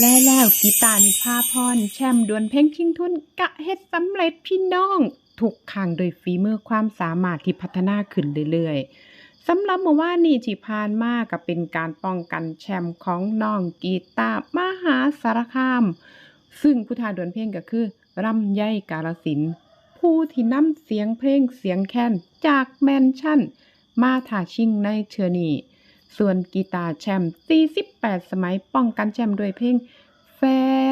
และแล้วกีตาร์นิพาพรแชมป์ดวลเพลงชิงทุน กะเฮ็ดสำเร็จพี่น้องทุกครั้งโดยฝีมือความสามารถที่พัฒนาขึ้นเรื่อยๆสำหรับเมื่อวานนี้ที่ผ่านมาก็เป็นการป้องกันแชมป์ของน้องกีตาร์มหาสารคาม ซึ่งผู้ท้าดวลเพลงก็คือรำไยกาลสิน ผู้ที่นำเสียงเพลงเสียงแค้นจากแมนชั่น มาถ่าชิงในเชือนี ส่วนกีตาร์แชมป์48 สมัยป้องกันแชมป์ด้วยเพลงแฟ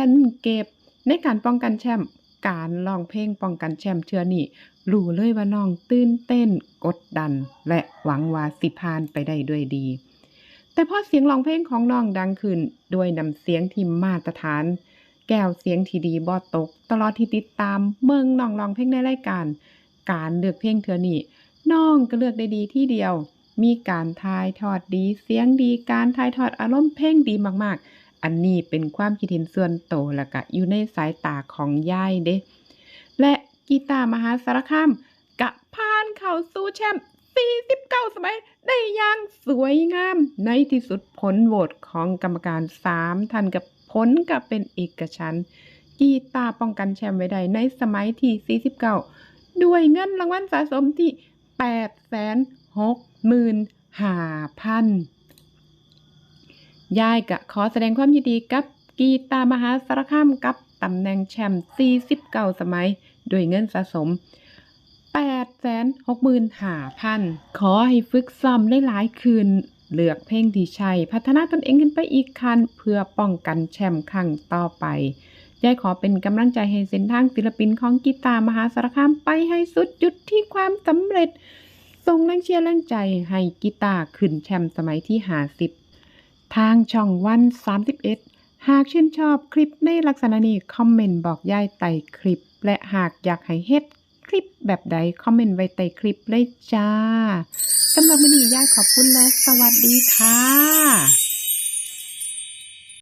นเก็บ ในการป้องกันแชมป์การร้องเพลงป้องกันแชมป์เทือนี้รู้เลยว่าน้องตื่นเต้นกดดัน และหวังว่าสิผ่านไปได้ด้วยดี แต่พอเสียงร้องเพลงของน้องดังขึ้นด้วยนำเสียงที่มาตรฐาน แก้วเสียงที่ดีบ่ตก ตลอดที่ติดตามเมืองน้องร้องเพลงในรายการ การเลือกเพลงเทือนี้น้องก็เลือกได้ดีที่เดียว มีการทายทอดดีเสียงดีการทายทอดอารมณ์เพลงดีมากๆ อันนี้เป็นความคิดเห็นส่วนโตและก็อยู่ในสายตาของยายเด้และกีตาร์มหาสารคามกะผ่านเข้าสู่แชมป์49 สมัย ได้อย่างสวยงาม ในที่สุดผลโหวตของกรรมการ 3ท่านกับผลกับเป็นเอกฉันท์กีตาร์ป้องกันแชมป์ไว้ได้ในสมัยที่ 49 ด้วยเงินรางวัลสะสมที่8 6 5 0 0 0ยายกะขอแสดงความยินดีกับกีตาร์มหาสารคามกับตำแหน่งแชมป์49สมัย ด้วยเงินสะสม 865,000 ขอให้ฝึกซ้อมหลายคืน เลือกเพลงที่ใช่พัฒนาตนเองขึ้นไปอีกขั้นเพื่อป้องกันแชมป์ครั้งต่อไปยายขอเป็นกำลังใจให้เส้นทางศิลปินของกีตาร์มหาสารคามไปให้สุดจุดที่ความสำเร็จ ทรงแรงเชียร์แรงใจให้กีตาร์ขึ้นแชมป์สมัยที่50ทางช่องวัน 31 หากชื่นชอบคลิปในลักษณะนี้คอมเมนต์บอกยายไต่คลิป และหากอยากให้เฮ็ดคลิปแบบใดคอมเมนต์ไว้ใต้คลิปเลยจ้าสำหรับมื้อนี้ยายขอบคุณและสวัสดีค่ะ